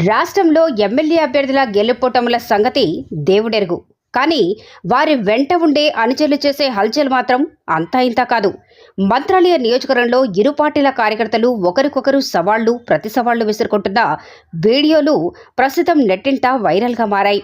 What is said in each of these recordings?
రాష్ట్రంలో ఎమ్మెల్యే అభ్యర్థుల గెలుపోటముల సంగతి దేవుడెరుగు. కానీ వారి వెంట ఉండే అనుచరులు చేసే హల్చల్ మాత్రం అంతా ఇంత కాదు. మంత్రాలయ నియోజకవర్గంలో ఇరు పార్టీల కార్యకర్తలు ఒకరికొకరు సవాళ్ళు ప్రతి సవాళ్ళు విసురుకుంటున్న వీడియోలు ప్రస్తుతం నెట్టింట వైరల్గా మారాయి.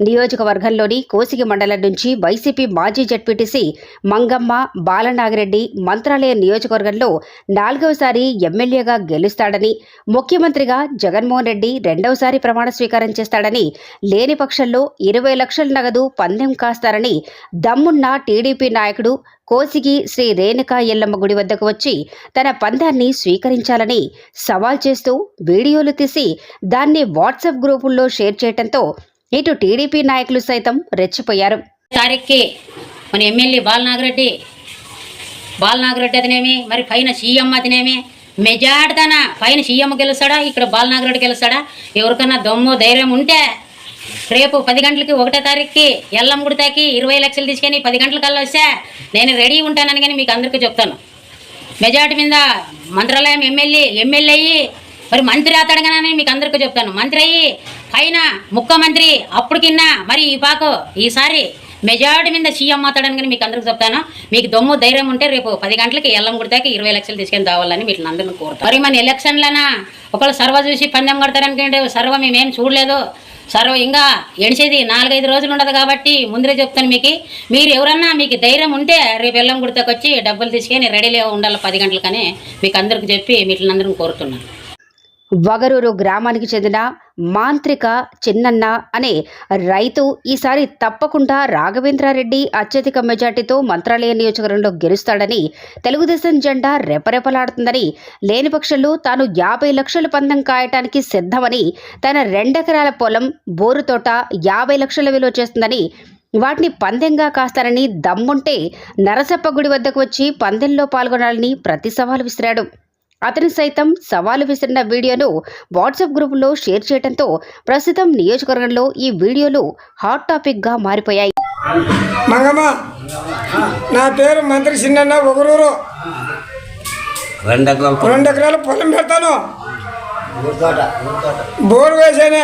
నియోజకవర్గంలోని కోసిగి మండలం నుంచి వైసీపీ మాజీ జడ్పీటీసీ మంగమ్మ బాలనాగిరెడ్డి మంత్రాలయ నియోజకవర్గంలో నాలుగవసారి ఎమ్మెల్యేగా గెలుస్తాడని ముఖ్యమంత్రిగా జగన్మోహన్ రెడ్డి రెండవసారి ప్రమాణ స్వీకారం చేస్తాడని లేని పక్షంలో ఇరవై లక్షల నగదు పందెం కాస్తారని దమ్మున్న టీడీపీ నాయకుడు కోసిగి శ్రీ రేణుకా ఎల్లమ్మ గుడి వద్దకు వచ్చి తన పందాన్ని స్వీకరించాలని సవాల్ చేస్తూ వీడియోలు తీసి దాన్ని వాట్సాప్ గ్రూపుల్లో షేర్ చేయడంతో ఇటు టీడీపీ నాయకులు సైతం రెచ్చిపోయారు. తారీఖుకి మన ఎమ్మెల్యే బాలనాగరెడ్డి. బాలనాగరెడ్డి అతనేమి మరి పైన సీఎం అతనేమి మెజార్టీతన పైన సీఎం గెలుస్తాడా ఇక్కడ బాలనాగరెడ్డి గెలుస్తాడా ఎవరికన్నా దమ్ము ధైర్యం ఉంటే రేపు పది గంటలకి ఒకటో తారీఖుకి ఎల్లం గుడితాకి ఇరవై లక్షలు తీసుకొని పది గంటల కల్లా వస్తే నేను రెడీ ఉంటానని కానీ మీకు అందరికీ చెప్తాను. మెజార్టీ మీద మంత్రాలయం ఎమ్మెల్యే ఎమ్మెల్యే అయ్యి మరి మంత్రి అవుతాడగానని మీకు అందరికీ చెప్తాను. మంత్రి అయ్యి పైన ముఖ్యమంత్రి అప్పుడు కిన్నా మరి ఈ పాకు ఈసారి మెజారిటీ మీద సీఎం అవుతాడని కానీ మీకు అందరికీ చెప్తాను. మీకు దమ్ము ధైర్యం ఉంటే రేపు పది గంటలకి ఎల్లం కుడితే ఇరవై లక్షలు తీసుకొని రావాలని వీటిని అందరిని కోరుతాను మరి మన ఎలక్షన్లనా ఒకళ్ళు సర్వ చూసి పందెం కడతారనుకుంటే సర్వ మేమేం చూడలేదు. సర్వ ఇంకా ఎడిచేది నాలుగైదు రోజులు ఉండదు కాబట్టి ముందరే చెప్తాను మీకు. మీరు ఎవరన్నా మీకు ధైర్యం ఉంటే రేపు ఎల్లం గుడితకు వచ్చి డబ్బులు తీసుకొని రెడీలో ఉండాలి పది గంటలకని మీకు అందరికి చెప్పి వీటిని అందరం కోరుతున్నాను. వగరూరు గ్రామానికి చెందిన మాంత్రిక చిన్నన్న అనే రైతు ఈసారి తప్పకుండా రాఘవేంద్రారెడ్డి అత్యధిక మెజార్టీతో మంత్రాలయ నియోజకవర్గంలో గెలుస్తాడని తెలుగుదేశం జెండా రెపరెపలాడుతుందని లేని పక్షంలో తాను యాభై లక్షల పందెం కాయటానికి సిద్ధమని తన రెండెకరాల పొలం బోరు తోట యాభై లక్షల విలువ చేస్తుందని వాటిని పందెంగా కాస్తారని దమ్ముంటే నరసప్ప గుడి వద్దకు వచ్చి పందెంలో పాల్గొనాలని ప్రతి సవాలు విసిరాడు. అతను సైతం సవాలు విసిరిన వీడియోను వాట్సాప్ గ్రూపులో షేర్ చేయడంతో ప్రస్తుతం నియోజకవర్గంలో ఈ వీడియోలు హాట్ టాపిక్గా మారిపోయాయి. మంగమ్మ నా పేరు మంత్రి చిన్న ఒకరూరు రెండు ఎకరాల పొలం. రెండు ఎకరాల పొలం పెడతాను. బోరు వేసానే.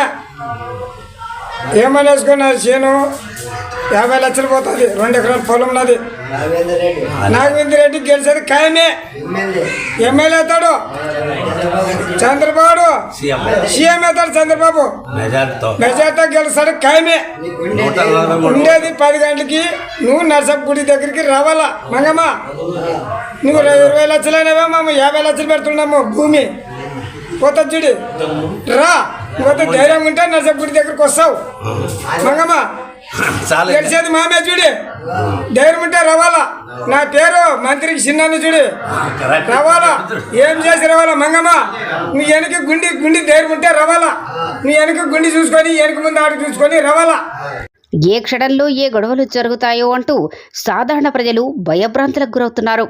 ఏమని వేసుకున్నా చేను? యాభై లక్షలు పోతుంది. రెండు ఎకరాల పొలం నాది. నాగవేంద్ర రెడ్డి. గెలిచేది ఖాయమే. ఎమ్మెల్యే. అవుతాడు. చంద్రబాబు సీఎం. అవుతాడు చంద్రబాబు. మెజార్టీతో. మెజార్టీ గెలుస్తాడు. ఖాయమే. ఉండేది పది గంటలకి. నువ్వు నర్సప్ గుడి దగ్గరికి రావాలా? మంగమ్మ. నువ్వు ఇరవై లక్షలైనవే మామ. యాభై లక్షలు పెడుతున్నాము భూమి. పోతా చూడి. రా. నువ్వు ధైర్యం ఉంటే నర్సప్ గుడి దగ్గరికి వస్తావు. మంగమ్మ. చాలా గెలిచేది మామే చూడి. ధైర్యం ఉంటే రావాలా. నా పేరు మంత్రికి చిన్నాను చూడి. రావాలా. ఏం చేసి రావాలా మంగమ్మ? నువ్వు వెనక గుండి గుండి ధైర్యం ఉంటే రావాలా. నీ వెనక గుండి చూసుకొని వెనక ముందు ఆడ చూసుకొని రావాలా. ఏ క్షణంలో ఏ గొడవలు జరుగుతాయో అంటూ సాధారణ ప్రజలు భయభ్రాంతులకు గురవుతున్నారు.